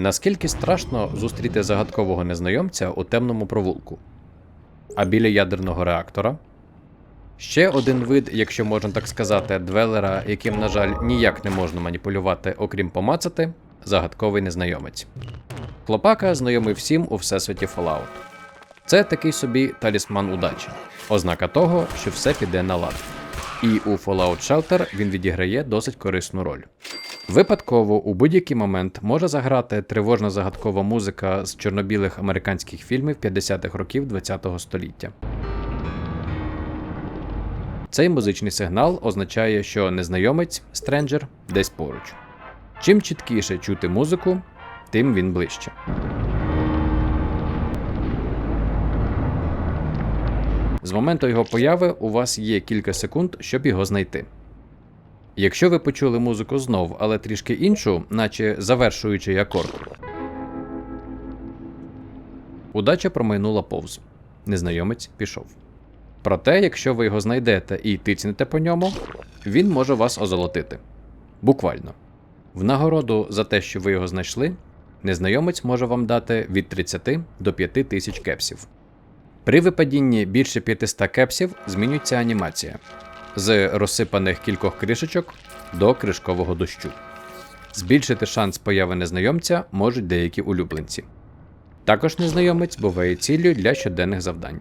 Наскільки страшно зустріти загадкового незнайомця у темному провулку? А біля ядерного реактора? Ще один вид, якщо можна так сказати, двелера, яким, на жаль, ніяк не можна маніпулювати, окрім помацати, загадковий незнайомець. Хлопака знайомий всім у всесвіті Fallout. Це такий собі талісман удачі, ознака того, що все піде на лад. І у Fallout Shelter він відіграє досить корисну роль. Випадково у будь-який момент може заграти тривожна загадкова музика з чорнобілих американських фільмів 50-х років ХХ століття. Цей музичний сигнал означає, що незнайомець стренджер десь поруч. Чим чіткіше чути музику, тим він ближче. З моменту його появи у вас є кілька секунд, щоб його знайти. Якщо ви почули музику знов, але трішки іншу, наче завершуючий акорд. Удача промайнула повз. Незнайомець пішов. Проте, якщо ви його знайдете і тицнете по ньому, він може вас озолотити. Буквально. В нагороду за те, що ви його знайшли, незнайомець може вам дати від 30 до 5 тисяч кепсів. При випадінні більше 500 кепсів змінюється анімація з розсипаних кількох кришечок до кришкового дощу. Збільшити шанс появи незнайомця можуть деякі улюбленці. Також незнайомець буває ціллю для щоденних завдань.